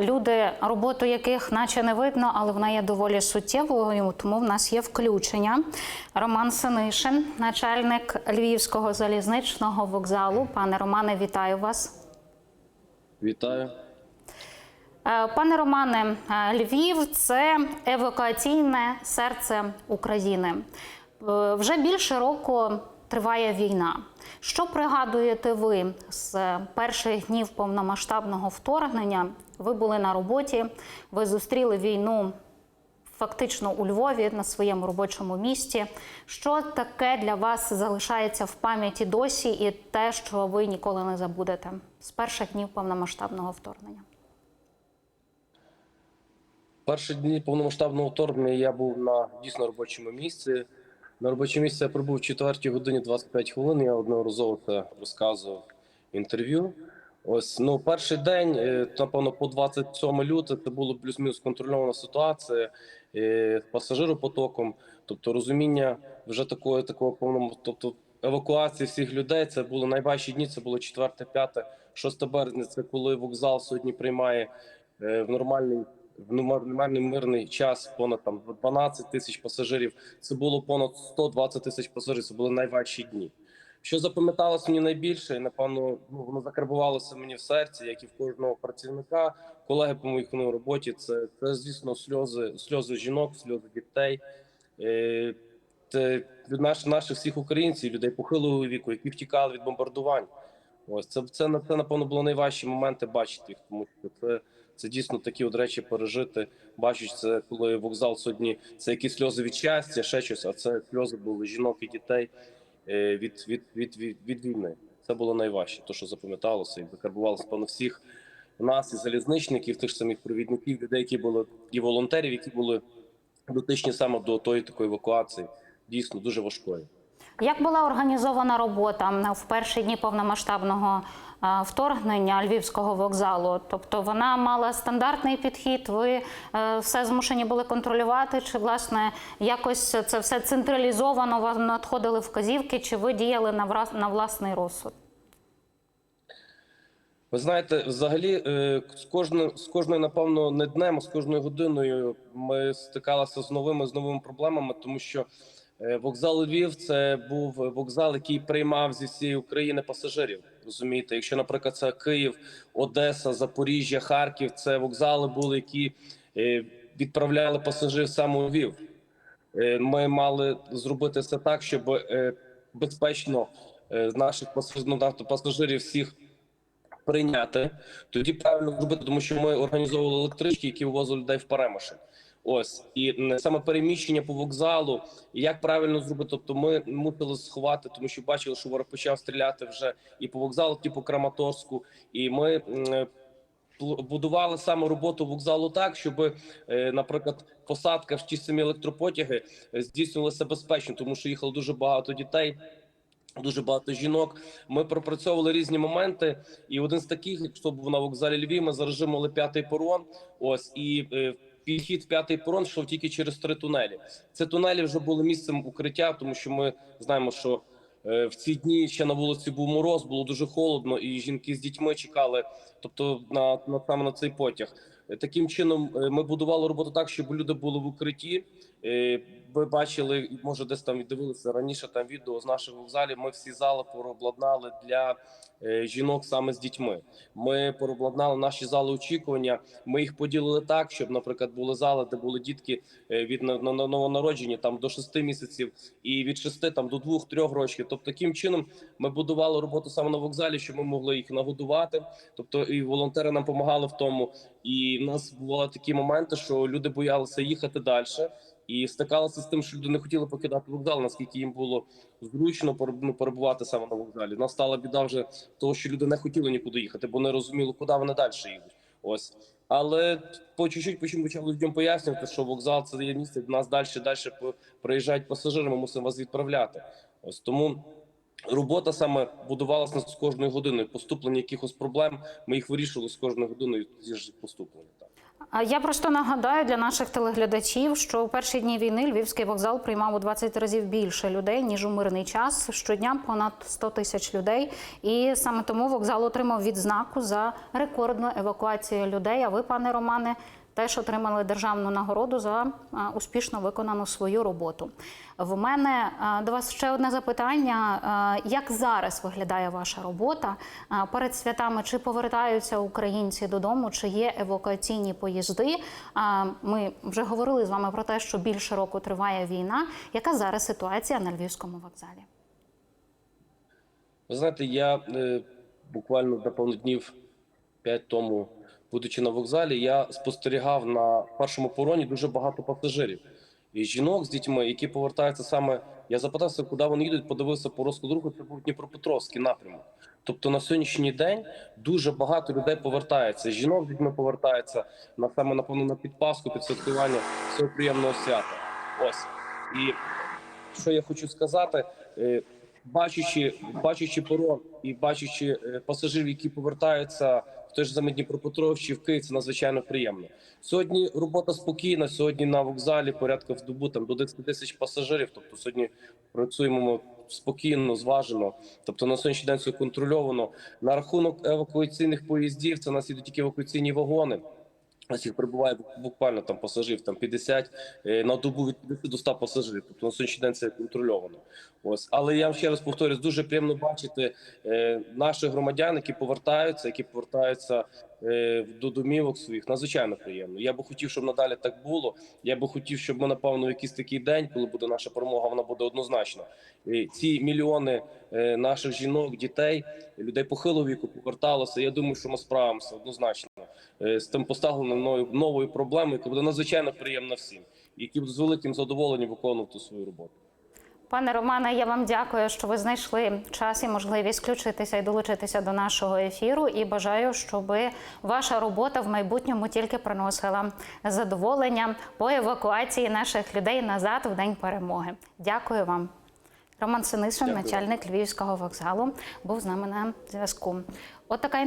Люди, роботу яких наче не видно, але вона є доволі суттєвою, тому в нас є включення. Роман Синишин, начальник Львівського залізничного вокзалу. Пане Романе, вітаю вас. Вітаю. Е, Пане Романе, е, Львів це евакуаційне серце України. Е, Вже більше року триває війна. Що пригадуєте ви з перших днів повномасштабного вторгнення? Ви були на роботі, ви зустріли війну фактично у Львові на своєму робочому місці. Що таке для вас залишається в пам'яті досі, і те, що ви ніколи не забудете з перших днів повномасштабного вторгнення? Перші дні повномасштабного вторгнення я був на дійсно робочому місці. На робочому місці я прибув в 4 годині 25 хвилин. Я одноразово це розказував інтерв'ю. Ось ну перший день, е, напевно, по 27 лютого це було плюс-мінус контрольована ситуація е, з пасажиропотоком. Тобто розуміння вже такої такого повному, тобто евакуації всіх людей. Це були найважчі дні. Це було 4, 5, 6 березня. Це коли вокзал сьогодні приймає е, в нормальний в нормальний мирний час понад там 12 тисяч пасажирів. Це було понад 120 тисяч пасажирів. Це були найважчі дні. Що запам'яталось мені найбільше, і напевно, ну воно закарбувалося мені в серці, як і в кожного працівника, колеги по моїй ну, роботі. Це, це звісно, сльози, сльози жінок, сльози дітей. Е, Це від наших, наших всіх українців, людей похилого віку, які втікали від бомбардувань. Ось це, це, це напевно було найважчі моменти бачити їх, тому що це, це дійсно такі от речі пережити. Бачиш, це коли вокзал сьогодні, це якісь сльози від щастя, ще щось, а це сльози були жінок і дітей е, від, від, від, від, від війни. Це було найважче, то що запам'яталося і закарбувалося певно всіх нас, і залізничників, тих самих провідників, людей, які були і волонтерів, які були дотичні саме до тої такої евакуації, дійсно дуже важкої. Як була організована робота в перші дні повномасштабного е, вторгнення Львівського вокзалу? Тобто вона мала стандартний підхід, ви е, все змушені були контролювати, чи власне якось це все централізовано вам надходили вказівки, чи ви діяли на власний розсуд? Ви знаєте, взагалі, е, з кожним з кожною, напевно, не днем, а з кожною годиною ми стикалися з новими з новими проблемами, тому що вокзал Львів це був вокзал, який приймав зі всієї України пасажирів. Розумієте, якщо, наприклад, це Київ, Одеса, Запоріжжя, Харків, це вокзали були, які е, відправляли пасажирів саме у Львів. Е, Ми мали зробити все так, щоб е, безпечно е, наших пасажирів, ну, всіх прийняти. Тоді правильно зробити, тому що ми організовували електрички, які вивозили людей в Перемишль. Ось і саме переміщення по вокзалу, як правильно зробити. Тобто, ми мусили сховати, тому що бачили, що ворог почав стріляти вже і по вокзалу, по Краматорську. І ми м, будували саме роботу вокзалу так, щоб, е, наприклад, посадка в ті самі електропотяги е, здійснювалася безпечно, тому що їхало дуже багато дітей. Дуже багато жінок. Ми пропрацьовували різні моменти, і один з таких, якщо був на вокзалі Львів, ми зарежимували п'ятий порон. Ось і е, підхід п'ятий порон йшов тільки через три тунелі. Це тунелі вже були місцем укриття, тому що ми знаємо, що е, в ці дні ще на вулиці був мороз, було дуже холодно, і жінки з дітьми чекали, тобто на, на саме на цей потяг. Е, Таким чином, е, ми будували роботу так, щоб люди були в укритті. Ви бачили, може, десь там дивилися раніше там відео з наших вокзалів. Ми всі зали поробладнали для е, жінок саме з дітьми. Ми поробладнали наші зали очікування. Ми їх поділили так, щоб, наприклад, були зали, де були дітки е, від на- на- на- новонароджені там до 6 місяців, і від 6 там до 2-3 років. Тобто, таким чином ми будували роботу саме на вокзалі, щоб ми могли їх нагодувати. Тобто, і волонтери нам допомагали в тому. І в нас бували такі моменти, що люди боялися їхати далі. І стикалися з тим, що люди не хотіли покидати вокзал, наскільки їм було зручно ну, перебувати саме на вокзалі. У нас стала біда вже того, що люди не хотіли нікуди їхати, бо не розуміли, куди вони далі їдуть. Ось. Але по чуть-чуть потім почали людям пояснювати, що вокзал це є місце, нас далі далі приїжджають пасажири, ми мусимо вас відправляти. Ось тому робота саме будувалася нас з кожною годиною. Поступлення якихось проблем ми їх вирішували з кожною годиною зі ж поступлення. Так. Я просто нагадаю для наших телеглядачів, що у перші дні війни Львівський вокзал приймав у 20 разів більше людей ніж у мирний час. Щодня понад 100 тисяч людей. І саме тому вокзал отримав відзнаку за рекордну евакуацію людей. А ви, пане Романе, теж отримали державну нагороду за успішно виконану свою роботу. В мене до вас ще одне запитання: як зараз виглядає ваша робота перед святами? Чи повертаються українці додому? Чи є евакуаційні поїзди? Ми вже говорили з вами про те, що більше року триває війна. Яка зараз ситуація на львівському вокзалі? Ви знаєте, я е, буквально напевно днів 5 тому, будучи на вокзалі, я спостерігав на першому пороні дуже багато пасажирів і жінок з дітьми, які повертаються саме. Я запитався, куди вони їдуть, подивився по розкладу руху, це був Дніпропетровський напрямок. Тобто на сьогоднішній день дуже багато людей повертається. Жінок з дітьми повертаються на саме напевно на підпаску, під святкування цього приємного свята. Ось і що я хочу сказати, е, бачачи, бачачи порон і бачачи е, пасажирів, які повертаються в той ж самий Дніпропетровськ чи в Київ, це надзвичайно приємно. Сьогодні робота спокійна. Сьогодні на вокзалі порядка в добу там до 10 тисяч пасажирів. Тобто сьогодні працюємо ми спокійно, зважено. Тобто на сьогоднішній день все контрольовано. На рахунок евакуаційних поїздів, це у нас ідуть тільки евакуаційні вагони. Нас їх прибуває буквально там пасажирів там 50 е, на добу від 50 до 100 пасажирів. Тобто на сьогоднішній день це контрольовано. Ось, але я вам ще раз повторюсь, дуже приємно бачити е, наших громадян, які повертаються, які повертаються е, до домівок своїх. Надзвичайно приємно. Я би хотів, щоб надалі так було. Я би хотів, щоб ми напевно якийсь такий день, коли буде наша перемога, вона буде однозначно. І ці мільйони е, наших жінок, дітей, людей похилого віку поверталося. Я думаю, що ми справимося однозначно з тим поставленою новою проблемою, яка буде надзвичайно приємна всім, які будуть з великим задоволенням виконувати свою роботу. Пане Романе, я вам дякую, що ви знайшли час і можливість включитися і долучитися до нашого ефіру. І бажаю, щоб ваша робота в майбутньому тільки приносила задоволення по евакуації наших людей назад в день перемоги. Дякую вам. Роман Синишин, начальник Львівського вокзалу, був з нами на зв'язку. От така